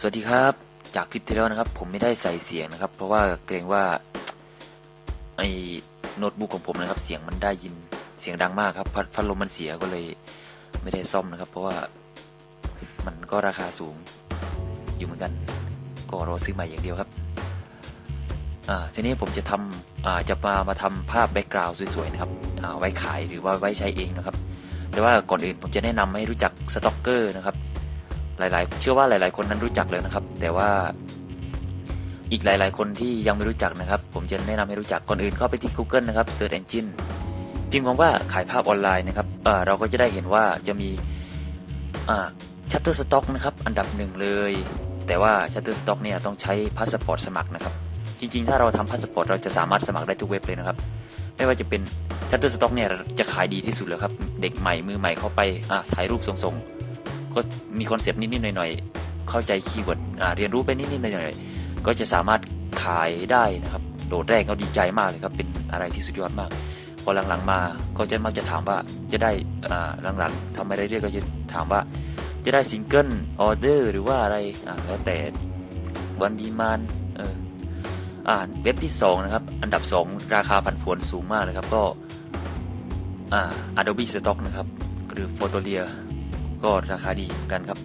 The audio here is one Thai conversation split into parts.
สวัสดีครับ จากคลิปที่แล้วนะครับ ผมไม่ได้ใส่เสียงนะครับ เพราะว่าเกรงว่าไอ้โน้ตบุ๊กของผมนะครับ เสียงมันได้ยินเสียงดังมากครับพัดพัดลมมันเสียก็เลยไม่ได้ซ่อมนะครับ เพราะว่ามันก็ราคาสูงอยู่เหมือนกัน ก็รอซื้อใหม่อย่างเดียวครับอ่าทีนี้ผมจะทำอ่าจะมามาทำภาพแบ็กกราวด์สวยๆนะครับอ่าไว้ขายหรือว่าไว้ใช้เองนะครับ แต่ว่าก่อนอื่นผมจะแนะนำให้รู้จักสต็อกเกอร์นะครับ หลาย ๆ เชื่อว่าหลาย ๆ คนนั้นรู้จักเลยนะครับ แต่ว่าอีกหลาย ๆ คนที่ยังไม่รู้จักนะครับ ผมจะแนะนำให้รู้จักก่อนอื่นเข้าไปที่ Google นะครับ Search Engine พิมพ์คำว่าขายภาพออนไลน์นะครับเเราก็จะได้เห็นว่าจะมีอ่า Shutterstock นะครับ อันดับหนึ่งเลย แต่ว่า Shutterstock เนี่ยต้องใช้พาสปอร์ตสมัครนะครับ จริง ๆ ถ้าเราทำพาสปอร์ตเราจะสามารถสมัครได้ทุกเว็บเลยนะครับ ไม่ว่าจะเป็น Shutterstock เนี่ยจะขายดีที่สุดเลยครับ เด็กใหม่มือใหม่เข้าไปถ่ายรูปส่งๆ ก็มีคอนเซปต์นิดๆหน่อยๆ เข้าใจคีย์เวิร์ดเรียนรู้ไปนิดๆหน่อยๆ ก็จะสามารถขายได้นะครับ โดดแรกก็ดีใจมากเลยครับ เป็นอะไรที่สุดยอดมาก พอหลังๆมาก็จะมักจะถามว่าจะได้หลังๆทำอะไรเรื่อยๆก็จะถามว่า จะได้ซิงเกิลออเดอร์หรือว่าอะไรแล้วแต่วันดีมานเอออ่าเว็บที่ 2 นะครับ อันดับ 2 ราคาพันผวนสูงมากเลยครับ ก็อ่า Adobe Stock นะครับ หรือ Photolia ก็ราคาดีเหมือนกันครับ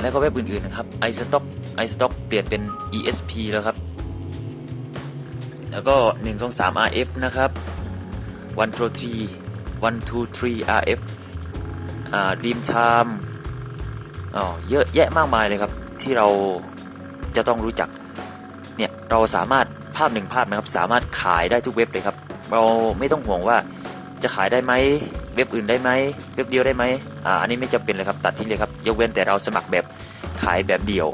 แล้วก็เว็บอื่นๆนะครับ iStock iStock เปลี่ยนเป็น ESP แล้วครับ แล้วก็ 1 2 3 RF นะครับ1 2 3 1 2 3 RF อ่า Dream Time อ๋อเยอะแยะมากมายเลยครับ ที่เราจะต้องรู้จัก เนี่ย เราสามารถภาพหนึ่งภาพนะครับ สามารถขายได้ทุกเว็บเลยครับ เราไม่ต้องห่วงว่าจะขายได้ไหม เว็บอื่นได้ไหมเว็บเดียวได้ไหมอ่าอันนี้ไม่จำเป็นเลยครับตัดทิ้งเลยครับยกเว้นแต่เราสมัครแบบขายแบบเดียว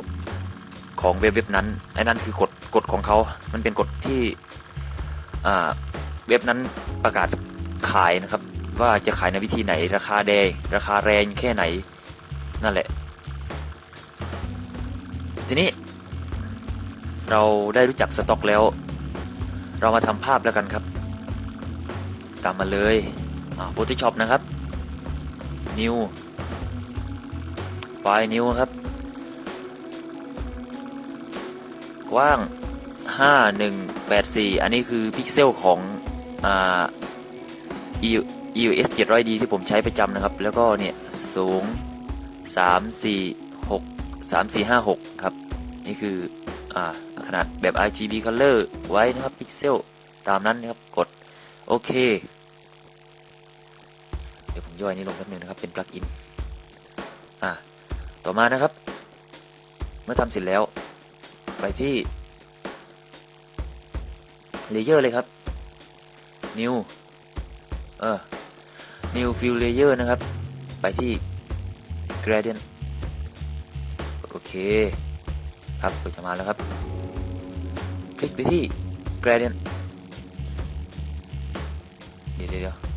ของเว็บเว็บนั้นไอ้นั่นคือกฎกฎของเขา มันเป็นกฎที่อ่าเว็บนั้นประกาศขายนะครับ ว่าจะขายในวิธีไหน ราคาแดงราคาแรงแค่ไหนนั่นแหละ ทีนี้ เราได้รู้จักสต็อกแล้ว เรามาทำภาพแล้วกันครับ ตามมาเลย อ่า Photoshop นะครับ New ไฟล์ New ครับ กว้าง 5184 อันนี้คือพิกเซลของอ่า EOS 700D ที่ผมใช้ประจำนะครับ แล้วก็เนี่ย สูง 3 4 6 3 4 5 6 ครับ นี่คืออ่าขนาดแบบ RGB color ไว้นะครับ พิกเซล ตามนั้นนะครับ กด โอเค เดี๋ยวผมย่อยนี้ลงแป๊บนึงนะครับ เป็นปลั๊กอิน อ่าต่อมานะครับ เมื่อทำเสร็จแล้ว ไปที่เลเยอร์เลยครับ New เออ New Fill Layer นะครับ ไปที่ Gradient โอเค ครับก็จะมาแล้วครับ คลิกไปที่ Gradient เดี๋ยวเดี๋ยว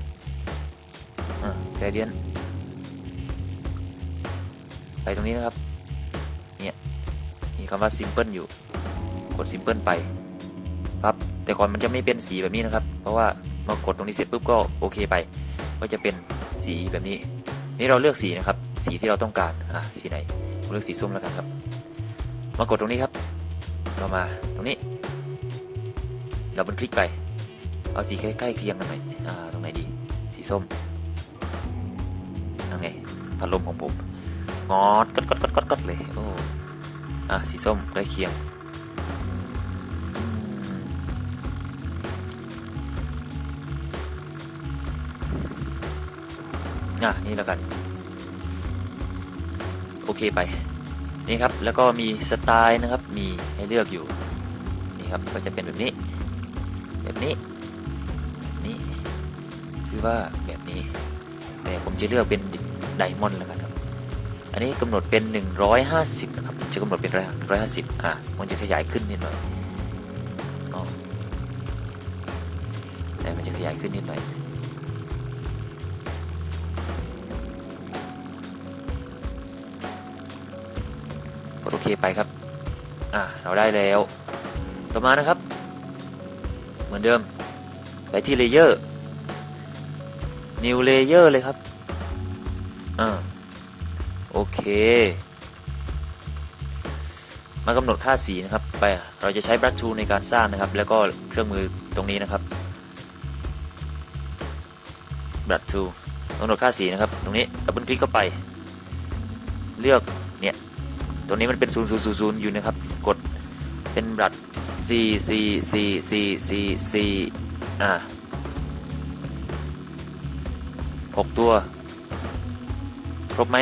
เดียวอ่า Gradient ไปตรงนี้นะครับ เนี่ยมีคำว่า Simple อยู่ กด Simple ไปปั๊บแต่ก่อนมันจะไม่เป็นสีแบบนี้นะครับ เพราะว่าเมื่อกดตรงนี้เสร็จปุ๊บก็โอเคไป ก็จะเป็นสีแบบนี้ นี่เราเลือกสีนะครับ สีที่เราต้องการ อะ สีไหนเลือกสีส้มแล้วกันครับ มากดตรงนี้ครับต่อมาตรงนี้ เราบันคลิกไป เอาสีใกล้ๆเคียงกันหน่อย อ่า ตรงไหนดี สีส้ม พัดลมของผมงอดกดกดกดกดกดเลยโอ้อะสีส้มใกล้เคียงอะนี่แล้วกัน โอเคไป นี่ครับ แล้วก็มีสไตล์นะครับ มีให้เลือกอยู่ นี่ครับ ก็จะเป็นแบบนี้ แบบนี้ นี่คือว่าแบบนี้ แต่ผมจะเลือกเป็น ไดมอนด์แล้วกันครับ อันนี้กำหนดเป็น 150นะครับจะกำหนดเป็น150อะมันจะขยายขึ้นนิดหน่อยแต่มันจะขยายขึ้นนิดหน่อยกดโอเคไปครับ อ่าเราได้แล้ว ต่อมานะครับ เหมือนเดิม ไปที่เลเยอร์ new layer เลยครับ อ่าโอเค มากำหนดค่าสีนะครับ ไป เราจะใช้บรัชชูในการสร้างนะครับ แล้วก็เครื่องมือตรงนี้นะครับบรัชชูกำหนดค่าสีนะครับ ตรงนี้ดับเบิลคลิกเข้าไป เลือกเนี่ยตรงนี้มันเป็น0 0 0 0อยู่นะครับ กดเป็นบรัช C C C C C C อ่าหกตัว ครบไหม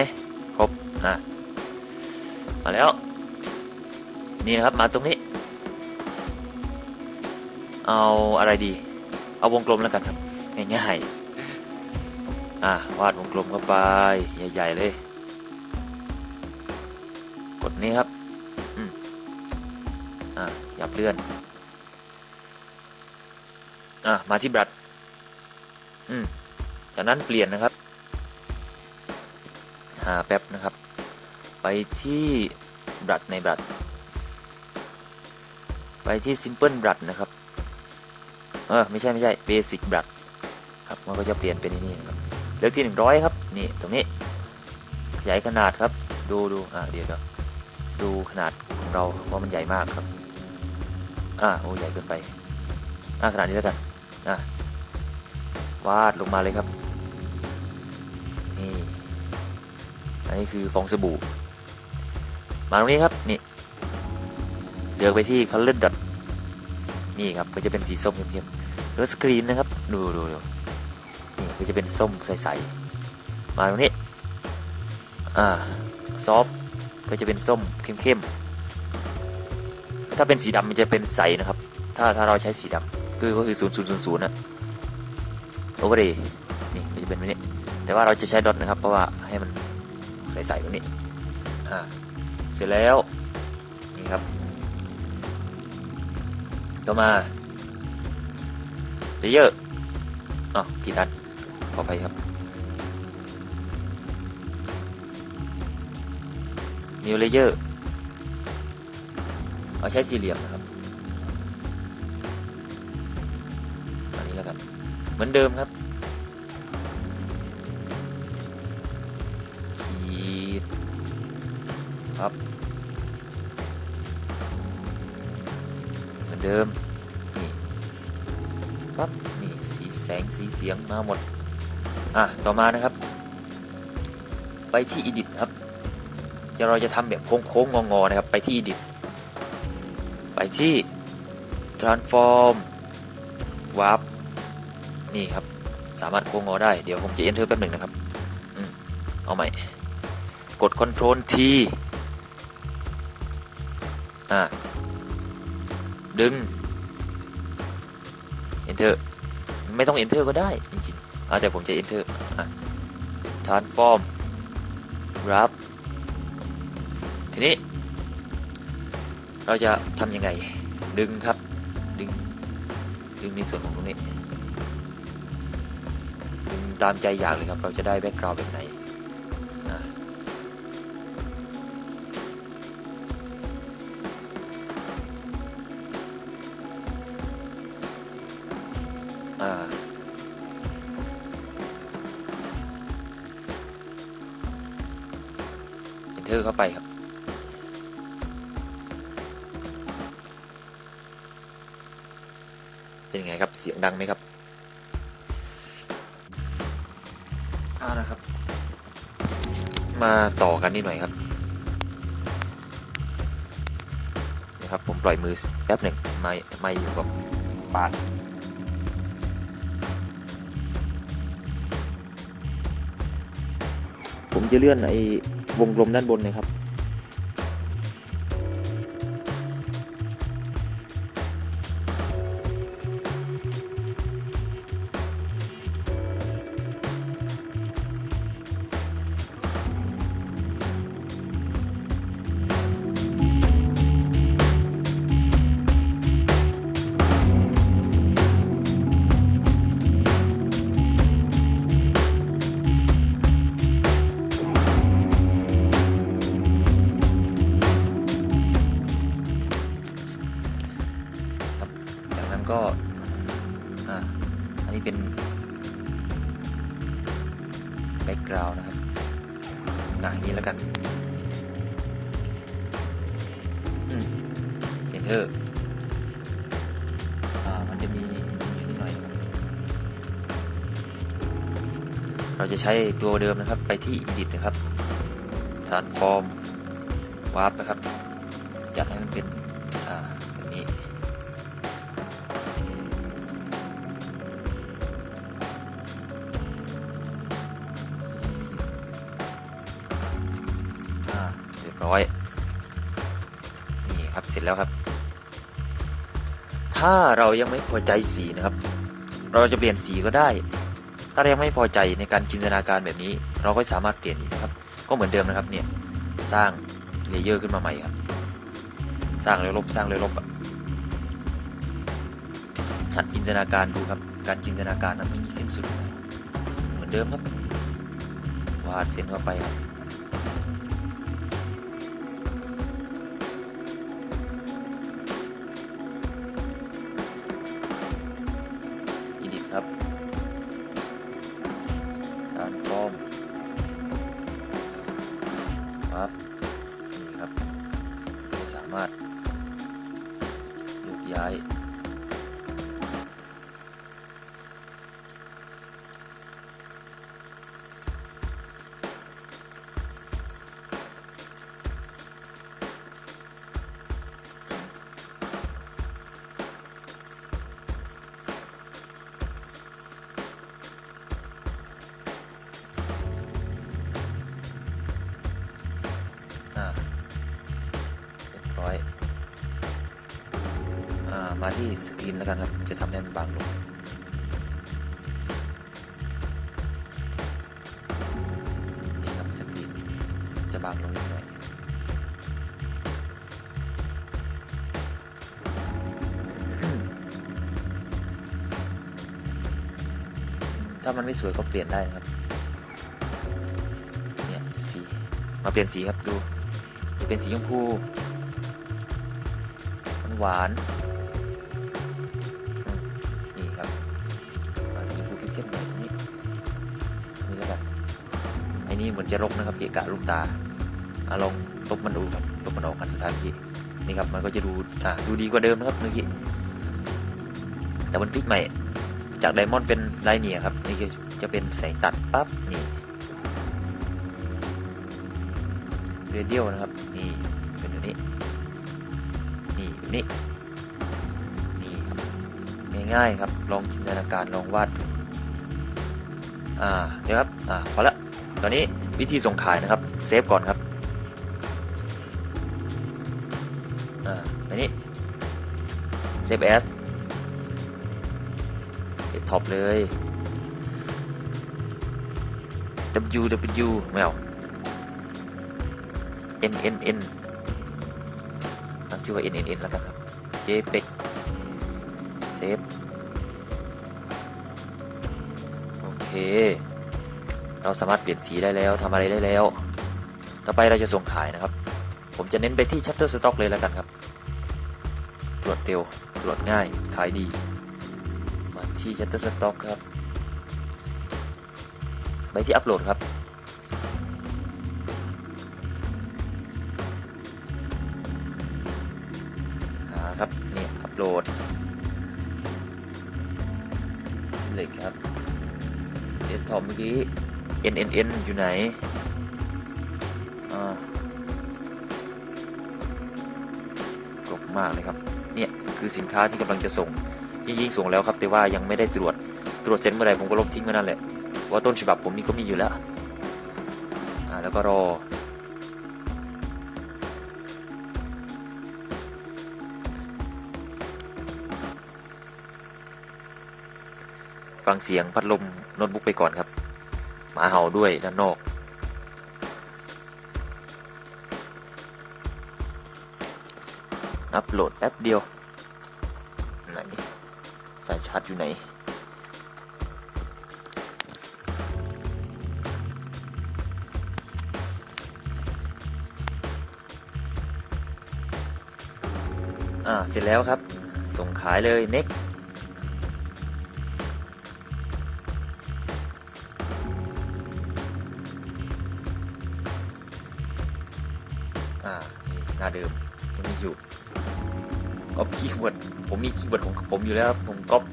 ครบอะมาแล้ว นี่นะครับมาตรงนี้ เอาอะไรดี เอาวงกลมแล้วกันครับง่ายๆอะวาดวงกลมเข้าไปใหญ่ๆเลย กดนี้ครับอืมอะหยับเลื่อนอะมาที่บรัดอืมจากนั้นเปลี่ยนนะครับ หาแป๊บนะครับ ไปที่บรัดในบรัด ไปที่ Simple Brush นะครับ เออไม่ใช่ไม่ใช่ Basic Brush ครับมันก็จะเปลี่ยนเป็นนี่นะครับเลือกที่ 100 ครับนี่ตรงนี้ขยายขนาดครับ ดูดูอ่าเดี๋ยวเดี๋ยวดูขนาดของเราว่ามันใหญ่มากครับอ่าโอ้ใหญ่เกินไปอ่าขนาดนี้แล้วกันอ่าวาดลงมาเลยครับนี่ อันนี้คือฟองสบู่ มาตรงนี้ครับนี่เลือกไปที่ color dot นี่ครับก็จะเป็นสีส้มเข้มๆแล้วสกรีนนะครับดูดูดูนี่ก็จะเป็นส้มใสๆมาตรงนี้อ่าซอฟก็จะเป็นส้มเข้มๆถ้าเป็นสีดำมันจะเป็นใสนะครับ ถ้าถ้าเราใช้สีดำคือก็คือ0 0 0 0นะโอเวอร์เดย์นี่ก็จะเป็นแบบนี้แต่ว่าเราจะใช้ดอทนะครับ เพราะว่าให้มัน ใสๆแบบนี้อ่าเสร็จแล้วนี่ครับ ต่อมาเลเยอร์อ๋อผิดอันขอไปครับ New Layer เอาใช้สี่เหลี่ยมนะครับอันนี้แล้วกันเหมือนเดิมครับ ครับเหมือนเดิมนี่ปั๊บนี่สีแสงสีเสียงมาหมด อะ ต่อมานะครับ ไปที่ Edit ครับ จะเราจะทำแบบโค้งๆงอๆนะครับ ไปที่ Edit ไปที่ Transform Warp นี่ครับ สามารถโค้งงอได้ เดี๋ยวผมจะ Enter แป๊บหนึ่งนะครับ เอาใหม่ กด Ctrl T อ่าดึง Enter ไม่ต้อง Enter ก็ได้ จริงๆอาแต่ผมจะ Enter อะ Transform Wrap ทีนี้ เราจะทำยังไง ดึงครับ ดึง ดึงในส่วนของตรงนี้ ดึงตามใจอยากเลยครับ เราจะได้แบ็กกราวด์แบบไหน Enter เข้าไปครับ เป็นยังไงครับเสียงดังไหมครับเอานะครับ มาต่อกันนิดหน่อยครับนะครับผมปล่อยมือแป๊บหนึ่งไม่ไม่อยู่กับปากผมจะเลื่อนไอ้ วงกลมด้านบนนะครับครับ แบ็กกราวน์นะครับอ่าอย่างนี้แล้วกันอืม enter อ่ามันจะมีอยู่นิดหน่อย เราจะใช้ตัวเดิมนะครับ ไปที่ edit นะครับ transform warp นะครับ จัดให้มันเป็น แล้วครับ ถ้าเรายังไม่พอใจสีนะครับ เราจะเปลี่ยนสีก็ได้ ถ้าเรายังไม่พอใจในการจินตนาการแบบนี้ เราก็สามารถเปลี่ยนอีกนะครับ ก็เหมือนเดิมนะครับเนี่ยสร้างเลเยอร์ขึ้นมาใหม่ครับ สร้างแล้วลบสร้างแล้วลบหัดจินตนาการดูครับ การจินตนาการนั้นไม่มีสิ้นสุด เหมือนเดิมครับวาดเส้นเข้าไปครับ มาที่สกรีนแล้วกันครับ จะทำให้มันบางลงนี่ครับสกรีนจะบางลงนิดหน่อยถ้ามันไม่สวยก็เปลี่ยนได้ครับ เนี่ยสี มาเปลี่ยนสีครับดูจะเป็นสีชมพู มันหวาน นี่เหมือนจะรกนะครับเกะกะลูกตาอะลองลบมันดูครับลบมันออกกันสุดท้ายเมื่อกี้นี่ครับมันก็จะดูอ่าดูดีกว่าเดิมนะครับเมื่อกี้แต่มันพลิกใหม่จากไดมอนด์เป็นไลเนียครับนี่จะเป็นแสงตัดปั๊บนี่เรเดียลนะครับนี่เป็นแบบนี้นี่แบบนี้นี่ครับง่ายๆครับลองจินตนาการลองวาดอ่าเดี๋ยวครับอ่าพอละ ตอนนี้วิธีส่งขายนะครับเซฟก่อนครับอ่าอันนี้เซฟแอสเอท็อปเลย W W แมว N N N ตั้งชื่อว่า N N N แล้วกันครับ JPEG เซฟโอเค เราสามารถเปลี่ยนสีได้แล้วทำอะไรได้แล้ว ต่อไปเราจะส่งขายนะครับ ผมจะเน้นไปที่ Shutterstock เลยแล้วกันครับ ตรวจเร็ว ตรวจง่าย ขายดี มาที่ Shutterstock ครับ ไปที่อัปโหลดครับ หาครับ นี่อัปโหลดเหล็กครับเดสก์ท็อปเมื่อกี้ N N N อยู่ไหนกรบมากเลยครับ เนี่ยคือสินค้าที่กำลังจะส่งยิ่งส่งแล้วครับ แต่ว่ายังไม่ได้ตรวจ ตรวจเสร็จเมื่อไหร่ผมก็ลบทิ้งเมื่อนั้นแหละเพราะว่าต้นฉบับผมนี่ก็มีอยู่แล้ว อ่าแล้วก็รอ ฟังเสียงพัดลมโน้ตบุ๊กไปก่อนครับ หมาเห่าด้วยด้านนอก อัปโหลดแป๊บเดียว ไหน สายชาร์จอยู่ไหนอ่า เสร็จแล้วครับ ส่งขายเลย next อ่าหน้าเดิมยังมีอยู่ก๊อปคีย์เวิร์ดผมมีคีย์เวิร์ดของผมอยู่แล้วครับผมก๊อป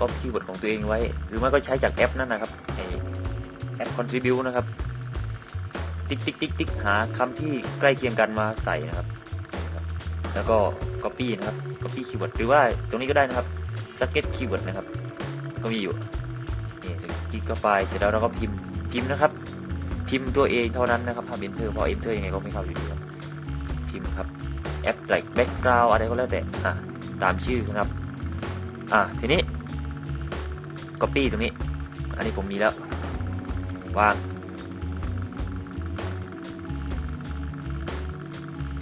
ก๊อปคีย์เวิร์ดของตัวเองไว้ หรือไม่ก็ใช้จากแอปนั่นนะครับแอป contribute นะครับ ติ๊กติ๊กติ๊กติ๊กหาคำที่ใกล้เคียงกันมาใส่นะครับ แล้วก็ copy นะครับ copy keyword หรือว่าตรงนี้ก็ได้นะครับ subject keyword นะครับ ก็มีอยู่นี่คลิกเข้าไปเสร็จแล้วเราก็พิมพ์พิมพ์นะครับ พิมพ์ตัวเองเท่านั้นนะครับห้าม enter เพราะ enter ยังไงก็ไม่เข้าอยู่ดีครับพิมพ์ครับ abstract background อะไรก็แล้วแต่อะตามชื่อนะครับอะทีนี้ copy ตรงนี้ อันนี้ผมมีแล้ววาง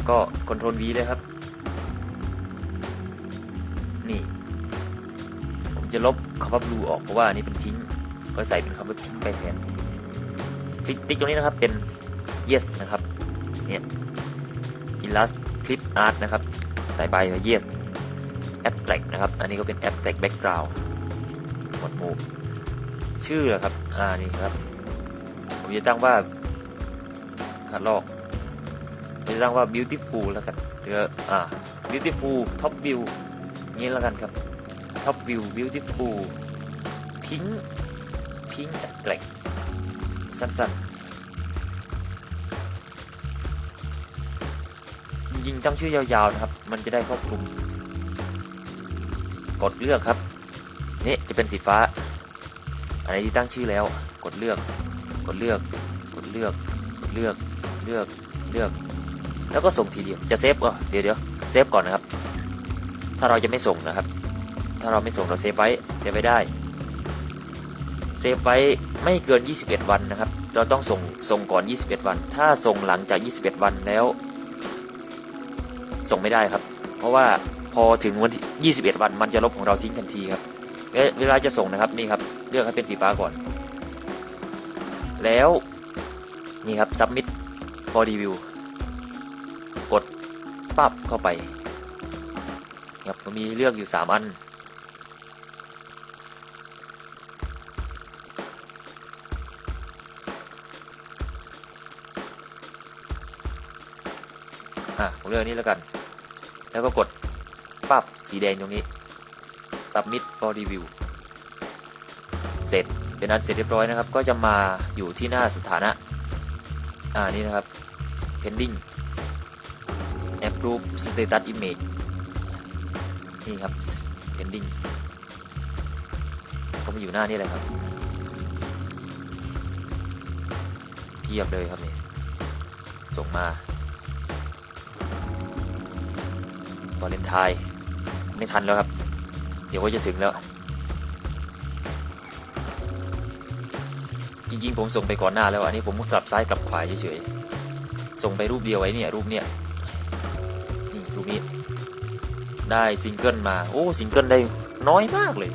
ก็ Ctrl V เลยครับ นี่ ผมจะลบคำว่า blue ออกเพราะว่าอันนี้เป็นทิ้ง ก็ใส่เป็นคำว่าทิ้งไปแทน ติ๊กติ๊กตรงนี้นะครับเป็น yes นะครับเนี่ย illust clip art นะครับ ใส่ใบมา yes abstract นะครับ อันนี้ก็เป็น abstract background หมวดหมู่ชื่อเหรอครับ อ่า นี่ครับ ผมจะตั้งว่าคัดลอกผมจะตั้งว่า beautiful แล้วกันหรืออ่า beautiful top view นี้แล้วกันครับ top view beautiful pink pink abstract สั้นๆจริงตั้งชื่อยาวๆนะครับ มันจะได้ครอบคลุม กดเลือกครับ นี่จะเป็นสีฟ้าอะไรที่ตั้งชื่อแล้ว กดเลือก กดเลือก กดเลือก กดเลือก เลือก เลือก แล้วก็ส่งทีเดียว จะเซฟก็เดี๋ยวเดี๋ยวเซฟก่อนนะครับ ถ้าเราจะไม่ส่งนะครับ ถ้าเราไม่ส่งเราเซฟไว้ เซฟไว้ได้ เซฟไว้ไม่เกิน 21 วันนะครับ เราต้องส่งส่งก่อน 21 วัน ถ้าส่งหลังจาก 21 วันแล้ว ส่งไม่ได้ครับ เพราะว่าพอถึงวันที่21 วันมันจะลบของเราทิ้งทันทีครับ เวลาจะส่งนะครับนี่ครับเลือกให้เป็นสีฟ้าก่อน แล้วนี่ครับ submit for review กดปั๊บเข้าไปครับมีเลือกอยู่ 3 อัน อะผมเลือกอันนี้แล้วกัน แล้วก็กดปั๊บสีแดงตรงนี้ submit for review เสร็จเป็นอันเสร็จเรียบร้อยนะครับ ก็จะมาอยู่ที่หน้าสถานะ อ่านี่นะครับ pending approve status image นี่ครับ pending ก็มาอยู่หน้านี่เลยครับเพียบเลยครับนี่ส่งมา วาเลนไทน์ไม่ทันแล้วครับ เดี๋ยวก็จะถึงแล้ว จริงๆ ผมส่งไปก่อนหน้าแล้วอันนี้ผมกลับซ้ายกลับขวาเฉยๆ ส่งไปรูปเดียวไว้เนี่ยรูปเนี่ยนี่รูปนี้ ได้ซิงเกิลมา โอ้ซิงเกิลได้น้อยมากเลย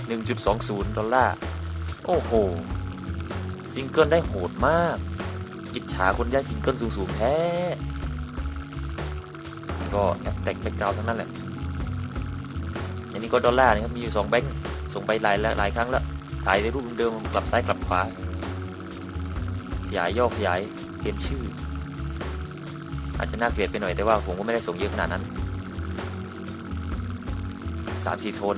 1.20 ดอลลาร์ โอ้โห ซิงเกิลได้โหดมากอิจฉาคนได้ซิงเกิลสูงๆแท้ก็แอบแต่งแบ็กกราวทั้งนั้นแหละ ก็ดอลลาร์นะครับมีอยู่สองแบงค์ส่งไปหลายหลายครั้งแล้วถ่ายในรูปเดิมกลับซ้ายกลับขวาขยายย่อขยายเปลี่ยนชื่อ อาจจะน่าเกลียดไปหน่อยแต่ว่าผมก็ไม่ได้ส่งเยอะขนาดนั้นสามสี่โทน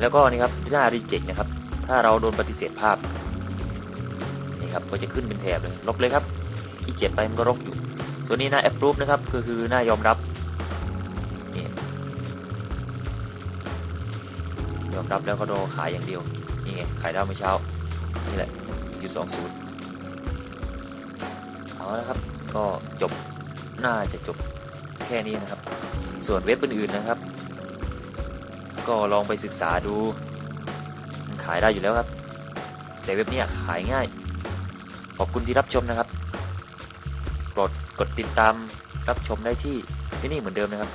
แล้วก็นี่ครับหน้ารีเจ็คนะครับ ถ้าเราโดนปฏิเสธภาพนี่ครับก็จะขึ้นเป็นแถบเลยลบเลยครับขี้เกียจไปมันก็รกอยู่ ส่วนนี้หน้า approve นะครับก็คือหน้ายอมรับ อมรับแล้วก็รอขายอย่างเดียว นี่ไงขายได้เมื่อเช้า นี่แหละอยู่สองศูนย์เอาละครับ ก็จบน่าจะจบแค่นี้นะครับ ส่วนเว็บอื่นๆนะครับ ก็ลองไปศึกษาดู ขายได้อยู่แล้วครับ แต่เว็บนี้ขายง่าย ขอบคุณที่รับชมนะครับกดกดติดตามรับชมได้ที่ที่นี่เหมือนเดิมนะครับ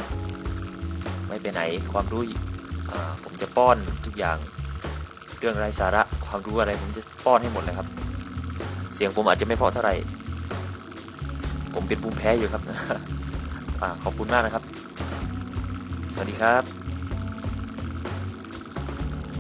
ไม่ไปไหนความรู้ ผมจะป้อนทุกอย่างเรื่องไร้สาระความรู้อะไรผมจะป้อนให้หมดเลยครับ เสียงผมอาจจะไม่เพราะเท่าไหร่ ผมเป็นภูมิแพ้อยู่ครับอขอบคุณมากนะครับ สวัสดีครับ